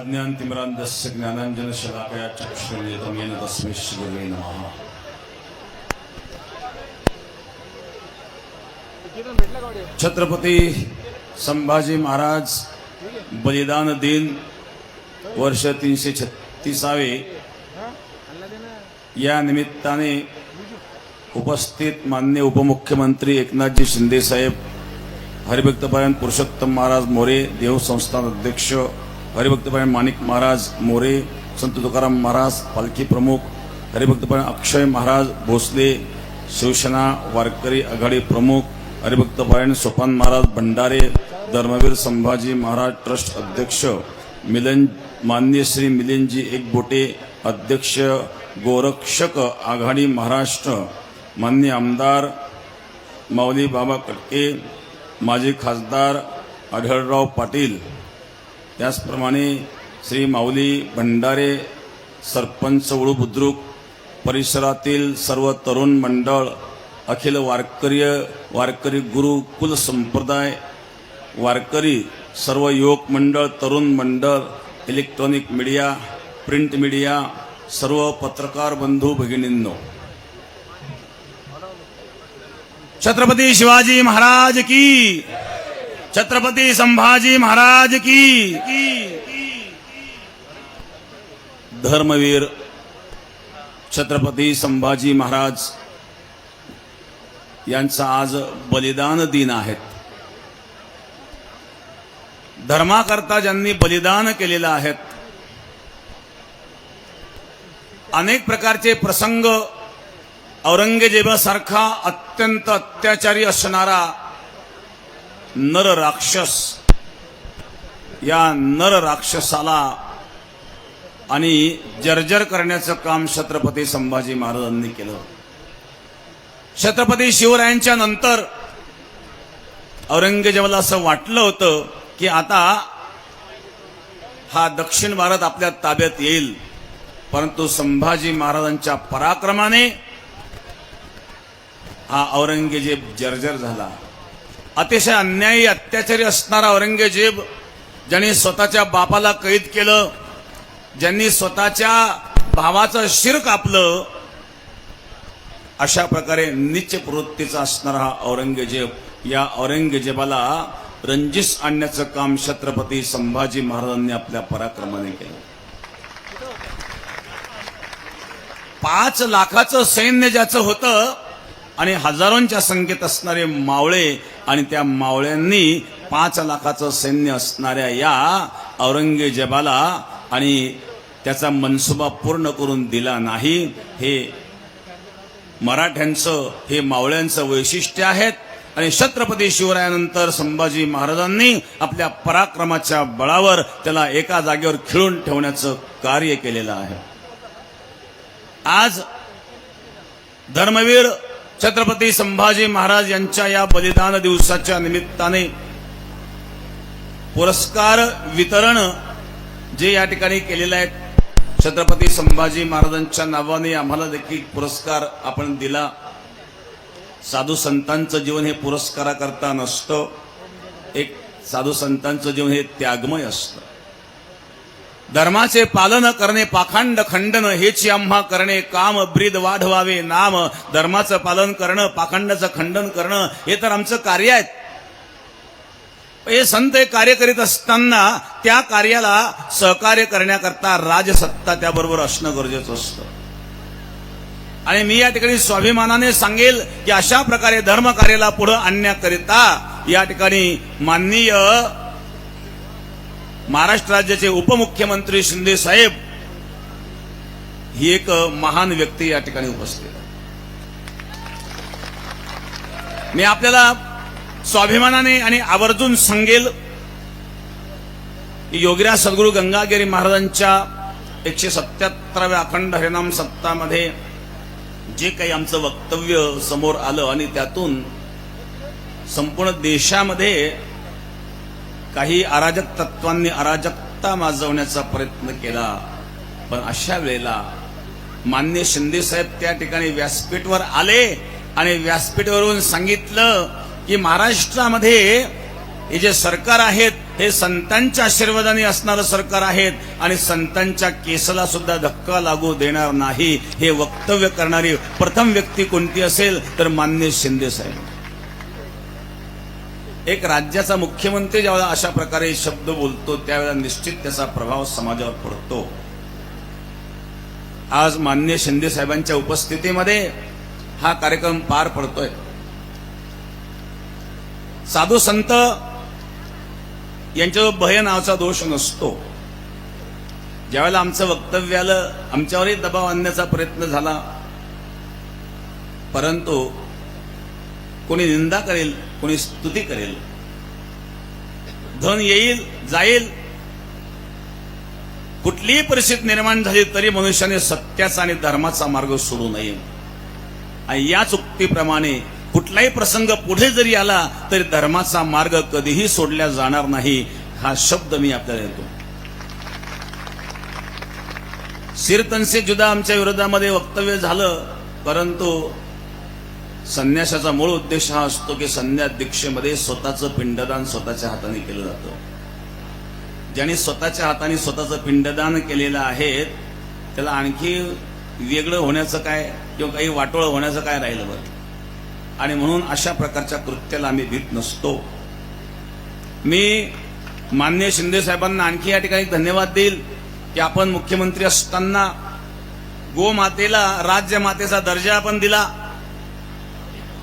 अज्ञानतिमिरान्धस्य ज्ञानाञ्जनशलाकया चक्षुर्निलितं येन तस्मै श्रीगुरवे नमः। छत्रपती संभाजी महाराज बलिदान दिन वर्ष तीनशे छत्तीसावे या निमित्ताने उपस्थित मान्य उपमुख्यमंत्री एकनाथजी शिंदे साहेब हरिभक्तपरायण पुरुषोत्तम महाराज मोरे देव संस्थान अध्यक्ष हरिभक्तपणे माणिक महाराज मोरे संत तुकाराम महाराज पालखी प्रमुख हरिभक्तपणे अक्षय महाराज भोसले शिवसेना वारकरी आघाडी प्रमुख हरिभक्तपरायण सोपान महाराज भंडारे धर्मवीर संभाजी महाराज ट्रस्ट अध्यक्ष मिलन मान्य श्री मिलिंदजी एकबोटे अध्यक्ष गोरक्षक आघाडी महाराष्ट्र मान्य आमदार माऊली बाबा कटके माजी खासदार आढळराव पाटील त्याचप्रमाणे श्री माऊली भंडारे सरपंच वळू बुद्रुक परिसरातील सर्व तरुण मंडळ अखिल वारकरी वारकरी गुरुकुल संप्रदाय वारकरी सर्व युवक मंडळ तरुण मंडळ इलेक्ट्रॉनिक मीडिया प्रिंट मीडिया सर्व पत्रकार बंधू भगिनींनो. छत्रपती शिवाजी महाराज की छत्रपती संभाजी महाराज की। धर्मवीर छत्रपती संभाजी महाराज यांचा आज बलिदान दिन आहेत धर्माकरता ज्यांनी बलिदान केलेलं आहेत अनेक प्रकारचे प्रसंग औरंगजेबासारखा अत्यंत अत्याचारी असणारा नर राक्षस. या नर राक्षसाला आणि जर्जर करण्याचं काम छत्रपती संभाजी महाराजांनी केलं. छत्रपती शिवरायांच्या नंतर औरंगजेबाला असं वाटलं होतं की आता हा दक्षिण भारत आपल्या ताब्यात येईल. परंतु संभाजी महाराजांच्या पराक्रमाने हा औरंगजेब जर्जर झाला. अतिशय अन्यायी अत्याचारी असणारा औरंगजेब ज्यांनी स्वतःच्या बापाला कैद केलं ज्यांनी स्वतःच्या भावाचं शिर कापलं अशा प्रकारे निच प्रवृत्तीचा असणारा हा औरंगजेब या औरंगजेबाला रंजीस आणण्याचं काम छत्रपती संभाजी महाराजांनी आपल्या पराक्रमाने केलं. पाच लाखाचं सैन्य ज्याचं होतं आणि हजारोंच्या संख्येत असणारे मावळे आणि त्या मावळ्यांनी पाच लाखाचं सैन्य असणाऱ्या या औरंगजेबाला आणि त्याचा मनसुबा पूर्ण करून दिला नाही. हे मराठ्यांचं हे मावळ्यांचं वैशिष्ट्य आहेत. आणि छत्रपती शिवरायानंतर संभाजी महाराजांनी आपल्या पराक्रमाच्या बळावर त्याला एका जागेवर खिळून ठेवण्याचं कार्य केलेलं आहे. आज धर्मवीर छत्रपती संभाजी महाराज यांच्या या बलिदान दिवसाच्या निमित्ताने पुरस्कार वितरण जे या ठिकाणी केलेलं आहे छत्रपती संभाजी महाराजांच्या नावाने आम्हाला देखील पुरस्कार आपण दिला. साधू संतांचं जीवन हे पुरस्काराकरता नसतं. एक साधू संतांचं जीवन हे त्यागमय असतं. धर्माचे पालन करणे पाखंड खंडन हेच आम्हा करणे काम ब्रीद वाढवावे नाम. धर्माचं पालन करणं पाखंडाचं खंडन करणं हे तर आमचं कार्य आहे हे संत हे कार्य करीत असताना त्या कार्याला सहकार्य करण्याकरता राजसत्ता त्याबरोबर असणं गरजेचं असतं. आणि मी या ठिकाणी स्वाभिमानाने सांगेल की अशा प्रकारे धर्मकार्याला पुढे आणण्याकरिता या ठिकाणी माननीय महाराष्ट्र राज्याचे उपमुख्यमंत्री शिंदे साहेब ही एक महान व्यक्ती या ठिकाणी उपस्थित आहे मी आपल्याला स्वाभिमानाने आणि आवर्जून सांगेल योगीराज सद्गुरू गंगागिरी महाराजांच्या एकशे सत्याहत्तराव्या अखंड हरिनाम सप्तामध्ये जे काही आमचं वक्तव्य समोर आलं आणि त्यातून संपूर्ण देशामध्ये काही अराजक तत्वांनी अराजकता माजवण्याचा प्रयत्न केला. पण अशा वेळेला मान्य शिंदे साहेब त्या ठिकाणी व्यासपीठवर आले आणि व्यासपीठवरून सांगितलं की महाराष्ट्रामध्ये हे जे सरकार आहेत हे संतांच्या आशीर्वादाने असणारं सरकार आहेत आणि संतांच्या केसला सुद्धा धक्का लागू देणार नाही हे वक्तव्य करणारी प्रथम व्यक्ती कोणती असेल तर मान्य शिंदे साहेब. एक राज्याचा मुख्यमंत्री ज्यावेळेला अशा प्रकारे शब्द बोलतो त्यावेळेला निश्चित त्याचा प्रभाव समाजावर पडतो. आज मान्य शिंदे साहेबांच्या उपस्थितीमध्ये हा कार्यक्रम पार पडतोय. साधू संत यांच्यावर भय नावाचा दोष नसतो. ज्यावेळेला आमचं वक्तव्य आलं आमच्यावरही दबाव आणण्याचा प्रयत्न झाला. परंतु कोणी निंदा करेल कोणी स्तुती करेल. धन येईल जाईल. कुठलीही परिस्थिती निर्माण झाली तरी मनुष्याने सत्याचा आणि धर्माचा मार्ग सोडू नये. आणि याच उक्तीप्रमाणे कुठलाही प्रसंग पुढे जरी आला तरी धर्माचा मार्ग कधीही सोडला जाणार नाही हा शब्द मी आपल्याला देतो. सिरतनसे जुदा आमच्या विरोधामध्ये वक्तव्य झालं परंतु संन्यासाचा मूळ उद्देश हा असतो की संन्यास दीक्षेमध्ये स्वतःचं पिंडदान स्वतःच्या हाताने केलं जातं. ज्याने स्वतःच्या हाताने स्वतःचं पिंडदान केलेलं आहे त्याला आणखी वेगळं होण्याचं काय किंवा काही वाटोळं होण्याचं काय राहिलं बरं? आणि म्हणून अशा प्रकारच्या कृत्याला आम्ही भीत नसतो. मी मान्य शिंदे साहेबांना आणखी या ठिकाणी धन्यवाद देईल की आपण मुख्यमंत्री असताना गोमातेला राज्यमातेचा दर्जा आपण दिला.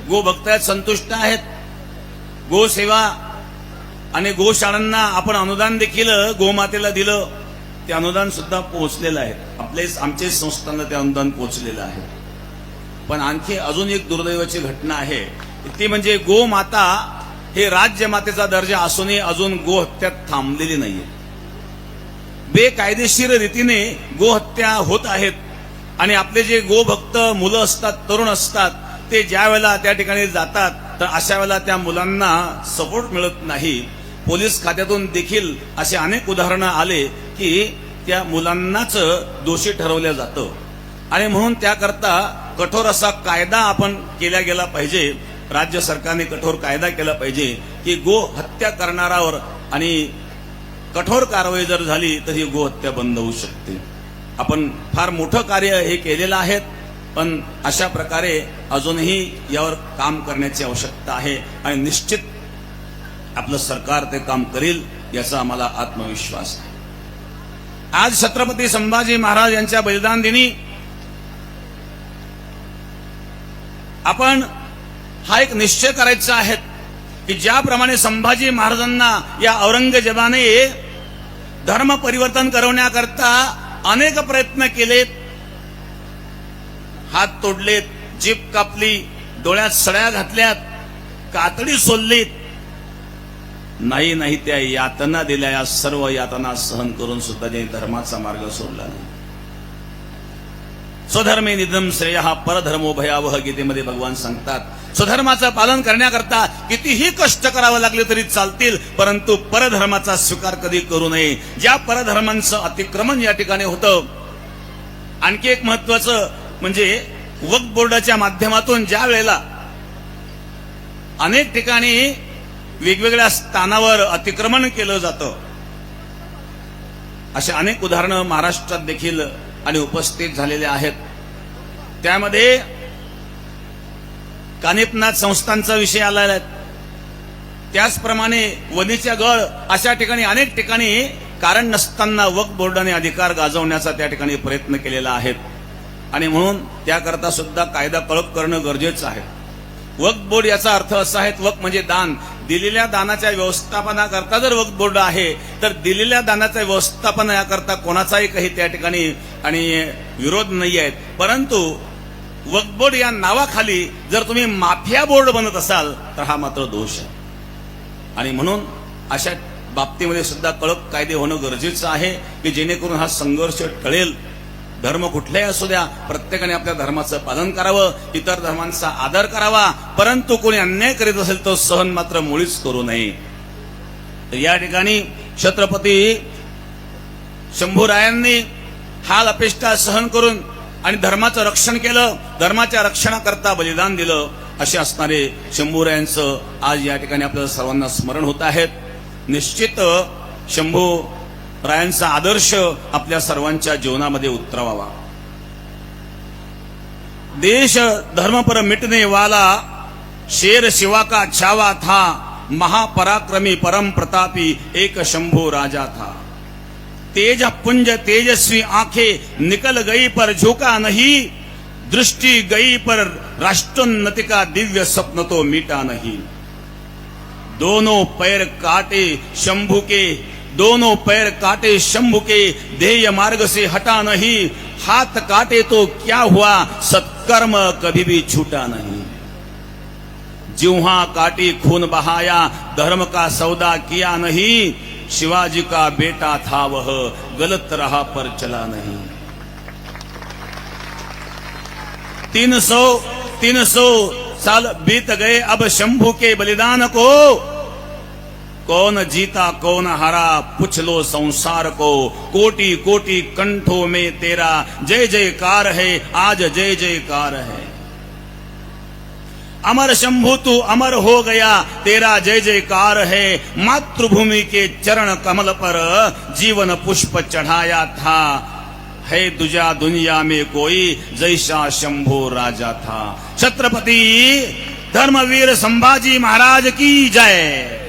गो भक्त संतुष्ट आहेत. गोसेवा आणि गोशाळांना आपण अनुदान देखील गोमातेला दिलं ते अनुदान सुद्धा पोहोचलेलं आहे. आपले आमचे संस्थांना ते अनुदान पोहोचलेलं आहे. पण आणखी अजून एक दुर्दैवाची घटना आहे. ती म्हणजे गोमाता हे राज्यमातेचा दर्जा असूनही अजून गोहत्या थांबलेली नाहीये. बेकायदेशीर रीतीने गोहत्या होत आहेत. आणि आपले जे गोभक्त मुलं असतात तरुण असतात ते ज्या वेळेला त्या ठिकाणी जातात तर अशा वेळेला त्या मुलांना सपोर्ट मिळत नाही. पोलीस खात्यातून देखील असे अनेक उदाहरणं आले की त्या मुलांनाच दोषी ठरवलं जातं. आणि म्हणून त्याकरता कठोर असा कायदा आपण केला गेला पाहिजे. राज्य सरकारने कठोर कायदा केला पाहिजे की गो हत्या करणारावर आणि कठोर कारवाई जर झाली तर ही गोहत्या बंद होऊ शकते. आपण फार मोठं कार्य हे केलेलं आहे. पण अशा प्रकारे अजूनही यावर काम करण्याची आवश्यकता आहे आणि निश्चित आपलं सरकार ते काम करेल याचा आम्हाला आत्मविश्वास आहे. आज छत्रपती संभाजी महाराज यांच्या बलिदान दिनी आपण हा एक निश्चय करायचा आहे की ज्याप्रमाणे संभाजी महाराजांना या औरंगजेबाने धर्म परिवर्तन करवण्याकरता अनेक प्रयत्न केलेत. हात तोडलेत जीप कापली डोळ्यात सळ्या घातल्यात कातडी सोडलीत नाही नाही त्या यातना दिल्या या सर्व यातना सहन करून सुद्धा त्यांनी धर्माचा मार्ग सोडला नाही. स्वधर्मे निधम श्रेय हा परधर्मो भयावह गीतेमध्ये भगवान सांगतात स्वधर्माचं पालन करण्याकरता कितीही कष्ट करावं लागले तरी चालतील परंतु परधर्माचा स्वीकार कधी करू नये. ज्या परधर्मांचं अतिक्रमण या ठिकाणी होतं आणखी एक महत्वाचं म्हणजे वक्फ बोर्डाच्या माध्यमातून ज्या वेळेला अनेक ठिकाणी वेगवेगळ्या स्थानावर अतिक्रमण केलं जातं असे अनेक उदाहरणं महाराष्ट्रात देखील आणि उपस्थित झालेले आहेत. त्यामध्ये कानिपनाथ संस्थांचा विषय आलेला आहे. त्याचप्रमाणे वनीच्या गळ अशा ठिकाणी अनेक ठिकाणी कारण नसताना वक्फ बोर्डाने अधिकार गाजवण्याचा त्या ठिकाणी प्रयत्न केलेला आहे. आणि म्हणून त्याकरता सुद्धा कायदा कळप करणं गरजेचं आहे. वक्फ बोर्ड याचा अर्थ असा आहे वक्फ म्हणजे दान. दिलेल्या दानाच्या व्यवस्थापनाकरता जर वक्फ बोर्ड आहे तर दिलेल्या दानाच्या व्यवस्थापनाकरता कोणाचाही काही त्या ठिकाणी आणि विरोध नाही आहेत परंतु वक्फ बोर्ड या नावाखाली जर तुम्ही माफिया बोर्ड बनत असाल तर हा मात्र दोष आहे. आणि म्हणून अशा बाबतीमध्ये सुद्धा कळक कायदे होणं गरजेचं आहे की जेणेकरून हा संघर्ष टळेल. धर्म कुठलाही असू द्या प्रत्येकाने आपल्या धर्माचं पालन करावं इतर धर्मांचा आदर करावा परंतु कोणी अन्याय करीत असेल तो सहन मात्र मुळीच करू नये. तर या ठिकाणी छत्रपती शंभूरायांनी हाल अपेष्टा सहन करून आणि धर्माचं रक्षण केलं धर्माच्या रक्षणाकरता बलिदान दिलं असे असणारे शंभूरायांचं आज या ठिकाणी आपल्याला सर्वांना स्मरण होत आहेत निश्चित शंभू रायांचा आदर्श आपल्या सर्वांच्या जीवनामध्ये उतरवावा. देश धर्मपर मिटने वाला शेर शिवा का छावा था महापराक्रमी परम प्रतापी एक शंभू राजा था. तेज पुंज तेजस्वी आंखें निकल गई पर झोका नहीं दृष्टि गई पर राष्ट्रोन्नति का दिव्य स्वप्न तो मिटा नहीं. दोनों पैर काटे शंभु के दोनों पैर काटे शंभु के ध्येय मार्ग से हटा नहीं। हाथ काटे तो क्या हुआ? सत्कर्म कभी भी छूटा नहीं। जिहा काटी खून बहाया, धर्म का सौदा किया नहीं। शिवाजी का बेटा था वह, गलत राह पर चला नहीं। तीन सौ तीन सौ साल बीत गए, अब शंभू के बलिदान को कौन जीता, कौन हरा, पूछ लो संसार को। कोटि कोटि कंठों में तेरा जय जयकार है, आज जय जयकार है। अमर शंभु, तू अमर हो गया, तेरा जय जयकार है। मातृभूमि के चरण कमल पर जीवन पुष्प चढ़ाया था। है दुजा दुनिया में कोई, जैसा शंभु राजा था। छत्रपति धर्मवीर संभाजी महाराज की जय।